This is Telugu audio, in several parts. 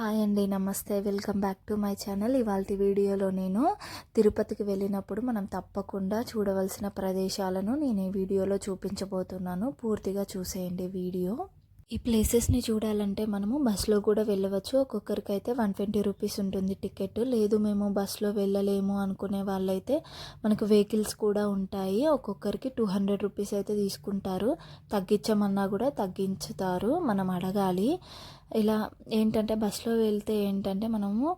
హాయ్ అండి నమస్తే. Welcome back to my channel. ఇవాళ వీడియోలో నేను తిరుపతికి వెళ్ళినప్పుడు మనం తప్పకుండా చూడవలసిన ప్రదేశాలను నేను ఈ వీడియోలో చూపించబోతున్నాను. పూర్తిగా చూసేయండి వీడియో. ఈ ప్లేసెస్ని చూడాలంటే మనము బస్సులో కూడా వెళ్ళవచ్చు. ఒక్కొక్కరికి అయితే వన్ ట్వంటీ రూపీస్ ఉంటుంది టికెట్. లేదు మేము బస్సులో వెళ్ళలేము అనుకునే వాళ్ళైతే మనకు వెహికల్స్ కూడా ఉంటాయి. ఒక్కొక్కరికి టూ హండ్రెడ్ రూపీస్ అయితే తీసుకుంటారు. తగ్గించమన్నా కూడా తగ్గించుతారు. మనం అడగాలి. ఇలా ఏంటంటే బస్సులో వెళ్తే ఏంటంటే మనము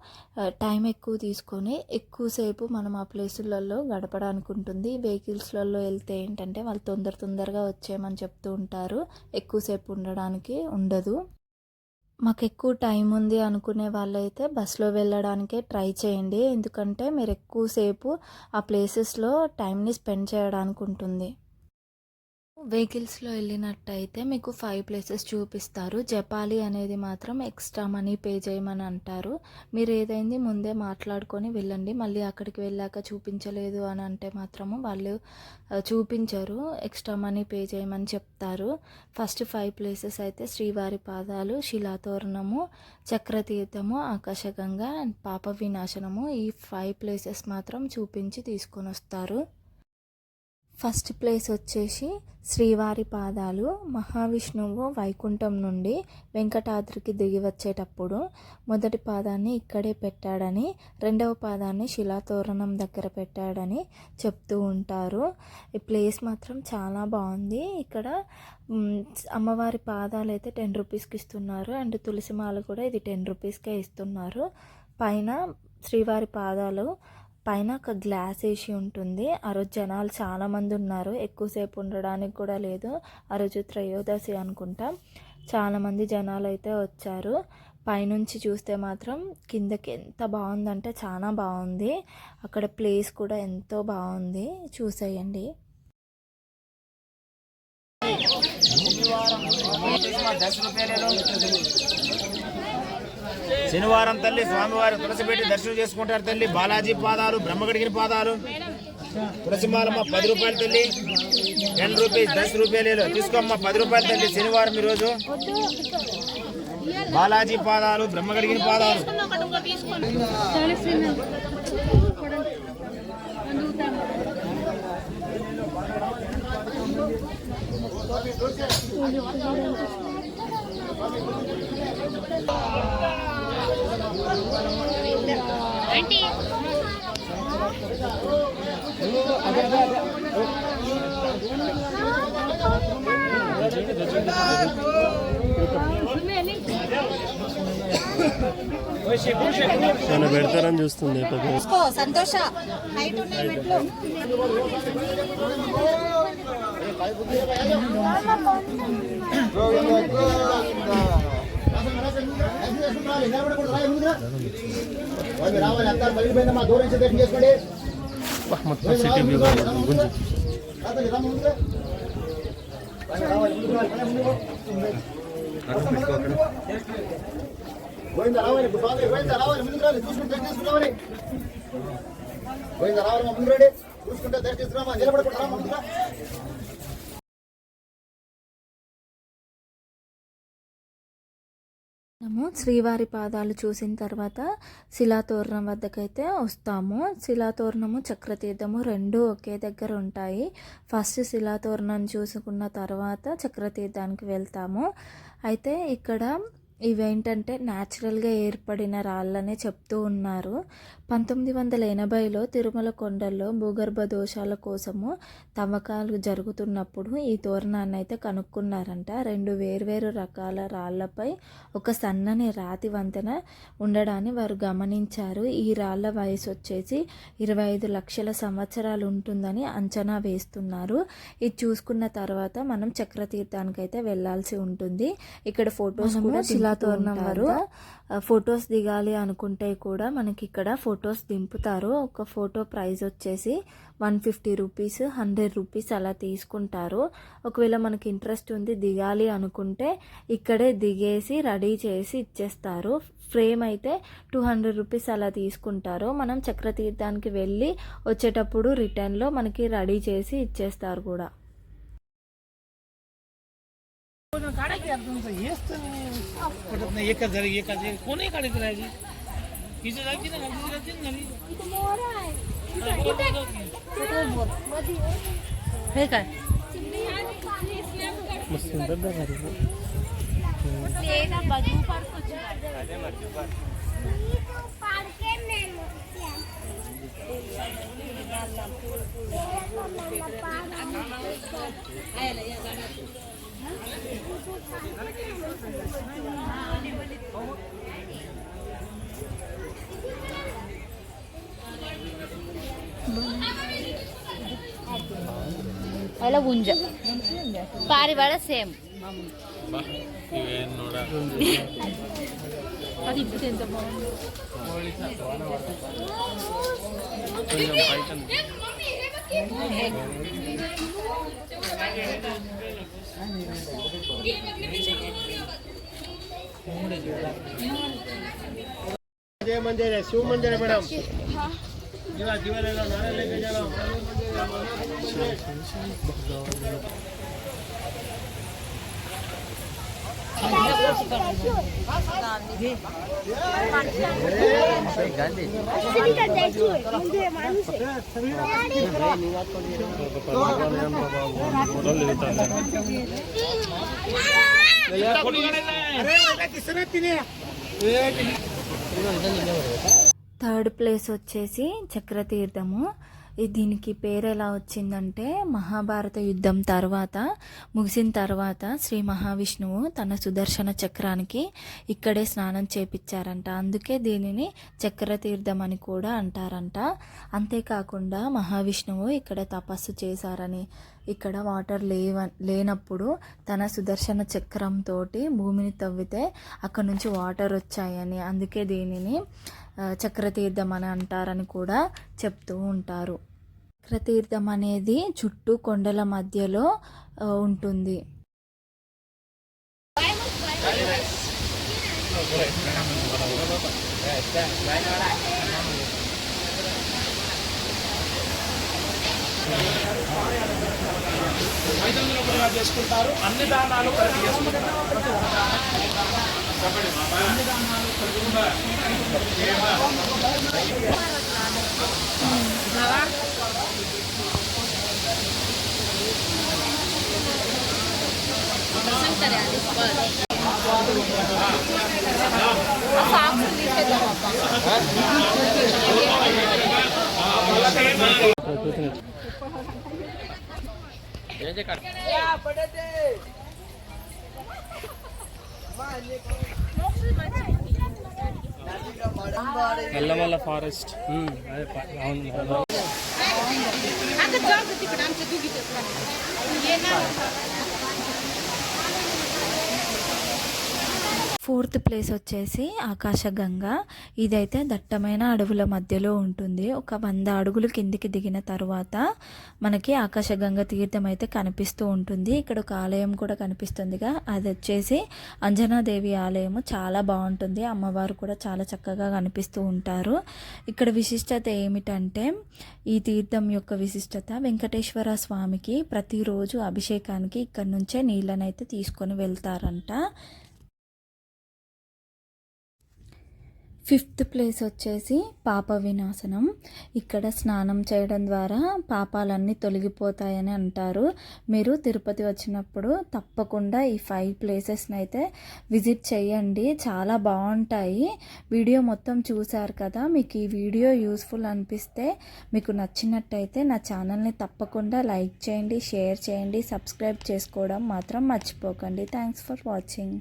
టైం ఎక్కువ తీసుకొని ఎక్కువసేపు మనం ఆ ప్లేసులలో గడపడానికి ఉంటుంది వెహికల్స్లలో వెళ్తే ఏంటంటే వాళ్ళు తొందర తొందరగా వచ్చేయమని చెప్తూ ఉంటారు. ఎక్కువసేపు ఉండడానికి ఉండదు. మాకు ఎక్కువ టైం ఉంది అనుకునే వాళ్ళైతే బస్సులో వెళ్ళడానికే ట్రై చేయండి. ఎందుకంటే మీరు ఎక్కువసేపు ఆ ప్లేసెస్లో టైంని స్పెండ్ చేయడానికి ఉంటుంది వెహికల్స్లో వెళ్ళినట్టయితే మీకు ఫైవ్ ప్లేసెస్ చూపిస్తారు. జపాలి అనేది మాత్రం ఎక్స్ట్రా మనీ పే చేయమని అంటారు. మీరు ఏదైంది ముందే మాట్లాడుకొని వెళ్ళండి. మళ్ళీ అక్కడికి వెళ్ళాక చూపించలేదు అని అంటే మాత్రము వాళ్ళు చూపించరు. ఎక్స్ట్రా మనీ పే చేయమని చెప్తారు. ఫస్ట్ ఫైవ్ ప్లేసెస్ అయితే శ్రీవారి పాదాలు శిలాతోరణము చక్రతీర్థము ఆకాశగంగా అండ్ పాప వినాశనము ఈ ఫైవ్ ప్లేసెస్ మాత్రం చూపించి తీసుకొని వస్తారు. ఫస్ట్ ప్లేస్ వచ్చేసి శ్రీవారి పాదాలు మహావిష్ణువు వైకుంఠం నుండి వెంకటాద్రికి దిగి వచ్చేటప్పుడు మొదటి పాదాన్ని ఇక్కడే పెట్టాడని రెండవ పాదాన్ని శిలాతోరణం దగ్గర పెట్టాడని చెప్తూ ఉంటారు. ఈ ప్లేస్ మాత్రం చాలా బాగుంది. ఇక్కడ అమ్మవారి పాదాలు అయితే టెన్ రూపీస్కి ఇస్తున్నారు. అండ్ తులసి మాల కూడా ఇది టెన్ రూపీస్కే ఇస్తున్నారు. పైన శ్రీవారి పాదాలు పైన ఒక గ్లాస్ వేసి ఉంటుంది. ఆ రోజు జనాలు చాలామంది ఉన్నారు. ఎక్కువసేపు ఉండడానికి కూడా లేదు. ఆ రోజు త్రయోదశి అనుకుంటా. చాలామంది జనాలు అయితే వచ్చారు. పైనుంచి చూస్తే మాత్రం కిందకి ఎంత బాగుందంటే చాలా బాగుంది. అక్కడ ప్లేస్ కూడా ఎంతో బాగుంది. చూసేయండి. శనివారం తల్లి స్వామివారి తులసిపెట్టి దర్శనం చేసుకుంటారు తల్లి. బాలాజీ పాదాలు బ్రహ్మగడిగిన పాదాలు. తులసిమాలమ్మ పది రూపాయలు తల్లి. టెన్ రూపీస్ దస్ రూపాయలు తీసుకోమ్మ పది రూపాయలు తల్లి శనివారం ఈరోజు. బాలాజీ పాదాలు బ్రహ్మగడిగిన పాదాలు. చాలా పెడతారని చూస్తుంది సంతోష. హైట్ ఉన్నాయి మెట్లు మొత్తం సిటీ వ్యూ పోయిందా రావాలి, ముందుకు రావాలి, రావాలి ఇప్పుడు రావాలి ముందుకు రావాలి? చూసుకుంటే దర్శనం చేసుకురావాలి రావాలి మా ముందు రండి. చూసుకుంటే దర్శనం చేసుకురామా నిలబడకుండా శ్రీవారి పాదాలు చూసిన తర్వాత శిలాతోరణం వద్దకైతే వస్తాము. శిలాతోరణము చక్రతీర్థము రెండు ఒకే దగ్గర ఉంటాయి. ఫస్ట్ శిలాతోరణం చూసుకున్న తర్వాత చక్రతీర్థానికి వెళ్తాము. అయితే ఇక్కడ ఇవేంటంటే న్యాచురల్గా ఏర్పడిన రాళ్ళనే చెప్తూ ఉన్నారు. పంతొమ్మిది వందల ఎనభైలో తిరుమల కొండల్లో భూగర్భ దోషాల కోసము తవ్వకాలు జరుగుతున్నప్పుడు ఈ తోరణాన్ని అయితే కనుక్కున్నారంట. రెండు వేర్వేరు రకాల రాళ్ళపై ఒక సన్నని రాతి వంతెన ఉండడాన్ని వారు గమనించారు. ఈ రాళ్ళ వయసు వచ్చేసి ఇరవై ఐదు లక్షల సంవత్సరాలు ఉంటుందని అంచనా వేస్తున్నారు. ఇది చూసుకున్న తర్వాత మనం చక్రతీర్థానికి అయితే వెళ్ళాల్సి ఉంటుంది. ఇక్కడ ఫొటోస్ కూడా శిలాతోరణం వారు ఫొటోస్ దిగాలి అనుకుంటే కూడా మనకి ఇక్కడ ఫొటోస్ దింపుతారు. ఒక ఫోటో ప్రైస్ వచ్చేసి one fifty rupees hundred rupees అలా తీసుకుంటారు. ఒకవేళ మనకి ఇంట్రెస్ట్ ఉంది దిగాలి అనుకుంటే ఇక్కడే దిగేసి రెడీ చేసి ఇచ్చేస్తారు. ఫ్రేమ్ అయితే టూ హండ్రెడ్ రూపీస్ అలా తీసుకుంటారు. మనం చక్రతీర్థానికి వెళ్ళి వచ్చేటప్పుడు రిటర్న్లో మనకి రెడీ చేసి ఇచ్చేస్తారు కూడా. तुम्ही काढायची यार तुमचं हेच तर साफ़ पटत नाही एकच झाली एकच झाली. कोणी काढायची राहिली हिची जायची ना घालची जायची ना झाली इथं मोर आहे इथं- इथं- मध्ये हे काय चिमणी आणि पाणी snap कर. అలా గుంజ పారివాడ సేమ్ అది ఇప్పుడు ఎంత బాగుంది కొంచెం જય મંદિર શિવ મંદિર મેડમ? જીવા જીવા લેલા નારે థర్డ్ ప్లేస్ వచ్చేసి చక్రతీర్థము. దీనికి పేరు ఎలా వచ్చిందంటే మహాభారత యుద్ధం తర్వాత ముగిసిన తర్వాత శ్రీ మహావిష్ణువు తన సుదర్శన చక్రానికి ఇక్కడే స్నానం చేపించారంట అందుకే దీనిని చక్రతీర్థం అని కూడా అంటారంట. అంతేకాకుండా మహావిష్ణువు ఇక్కడ తపస్సు చేశారని ఇక్కడ వాటర్ లేవ లేనప్పుడు తన సుదర్శన చక్రంతో భూమిని తవ్వితే అక్కడ నుంచి వాటర్ వచ్చాయని. అందుకే దీనిని చక్రతీర్థం అని అంటారని కూడా చెప్తూ ఉంటారు. చక్రతీర్థం అనేది చుట్టూ కొండల మధ్యలో ఉంటుంది. చేసుకుంటారు. అన్ని దానాలు కలిపి చేసుకుంటారు. ప్రకృతిని నల్లమల్ల ఫారెస్ట్ ఉమ్, అదే ప- అవును అవును. ఫోర్త్ ప్లేస్ వచ్చేసి ఆకాశగంగా. ఇదైతే దట్టమైన అడవుల మధ్యలో ఉంటుంది. ఒక వంద అడుగులు కిందికి దిగిన తర్వాత మనకి ఆకాశగంగా తీర్థం అయితే కనిపిస్తూ ఉంటుంది. ఇక్కడ ఒక ఆలయం కూడా కనిపిస్తుందిగా. అది వచ్చేసి అంజనాదేవి ఆలయము. చాలా బాగుంటుంది. అమ్మవారు కూడా చాలా చక్కగా కనిపిస్తూ ఉంటారు. ఇక్కడ విశిష్టత ఏమిటంటే ఈ తీర్థం యొక్క విశిష్టత వెంకటేశ్వర స్వామికి ప్రతిరోజు అభిషేకానికి ఇక్కడ నుంచే నీళ్ళనైతే తీసుకొని వెళ్తారంట. ఫిఫ్త్ ప్లేస్ వచ్చేసి పాప వినాశనం. ఇక్కడ స్నానం చేయడం ద్వారా పాపాలన్నీ తొలగిపోతాయని అంటారు. మీరు తిరుపతి వచ్చినప్పుడు తప్పకుండా ఈ ఫైవ్ ప్లేసెస్ని అయితే విజిట్ చేయండి. చాలా బాగుంటాయి. వీడియో మొత్తం చూశారు కదా. మీకు ఈ వీడియో యూస్ఫుల్ అనిపిస్తే మీకు నచ్చినట్టయితే నా ఛానల్ని తప్పకుండా లైక్ చేయండి షేర్ చేయండి సబ్స్క్రైబ్ చేసుకోవడం మాత్రం మర్చిపోకండి. Thanks for watching.